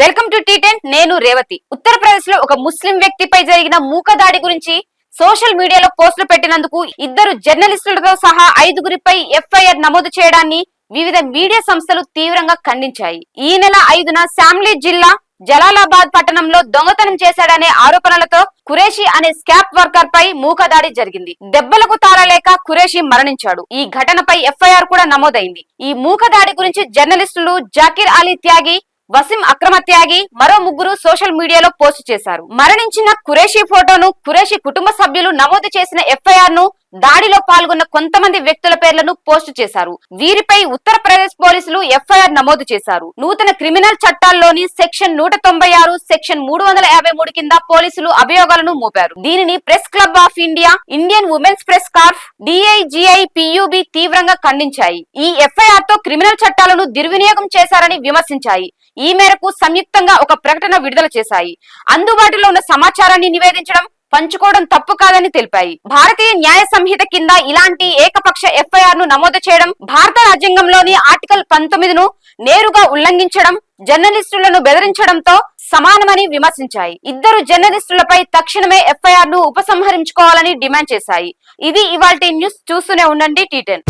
Welcome to T10 నేను రేవతి. ఉత్తరప్రదేశ్లో ఒక ముస్లిం వ్యక్తిపై జరిగిన మూక దాడి గురించి సోషల్ మీడియాలో పోస్టులు పెట్టినందుకు ఇద్దరు జర్నలిస్టులతో సహా ఐదుగురిపై ఎఫ్ఐఆర్ నమోదు చేయడాన్ని వివిధ మీడియా సంస్థలు తీవ్రంగా ఖండించాయి. ఈ నెల ఐదున శామ్లీ జిల్లా జలాలాబాద్ పట్టణంలో దొంగతనం చేశాడనే ఆరోపణలతో కురేషి అనే స్కాప్ వర్కర్ పై మూక దాడి జరిగింది. దెబ్బలకు తాళలేక కురేషి మరణించాడు. ఈ ఘటనపై ఎఫ్ఐఆర్ కూడా నమోదైంది. ఈ మూక దాడి గురించి జర్నలిస్టులు జాకిర్ అలీ త్యాగి వసీం అక్రమ త్యాగి మరో ముగ్గురు సోషల్ మీడియాలో పోస్ట్ చేశారు. మరణించిన ఖురేషి ఫోటోను ఖురేషి కుటుంబ సభ్యులు నమోదు చేసిన ఎఫ్ఐఆర్ను దాడిలో పాల్గొన్న కొంతమంది వ్యక్తుల పేర్లను పోస్టు చేశారు. వీరిపై ఉత్తరప్రదేశ్ పోలీసులు ఎఫ్ఐఆర్ నమోదు చేశారు. నూతన క్రిమినల్ చట్టాల్లోని సెక్షన్ నూట తొంభై ఆరు సెక్షన్ మూడు వందల యాభై మూడు కింద పోలీసులు అభియోగాలను మోపారు. దీనిని press club of India Indian women's press corps D I G I P U B తీవ్రంగా ఖండించాయి. ఈ ఎఫ్ఐఆర్తో క్రిమినల్ చట్టాలను దుర్వినియోగం చేశారని విమర్శించాయి. ఈ మేరకు సంయుక్తంగా ఒక ప్రకటన విడుదల చేశాయి. అందుబాటులో ఉన్న సమాచారాన్ని నివేదించడం పంచుకోవడం తప్పు కాదని తెలిపాయి. భారతీయ న్యాయ సంహిత కింద ఇలాంటి ఏకపక్ష ఎఫ్ఐఆర్ను నమోదు చేయడం భారత రాజ్యాంగంలోని ఆర్టికల్ పంతొమ్మిదిను నేరుగా ఉల్లంఘించడం జర్నలిస్టులను బెదిరించడంతో సమానమని విమర్శించాయి. ఇద్దరు జర్నలిస్టులపై తక్షణమే ఎఫ్ఐఆర్ను ఉపసంహరించుకోవాలని డిమాండ్ చేశాయి. ఇది ఇవాల్టి న్యూస్. చూస్తూనే ఉండండి టీటెన్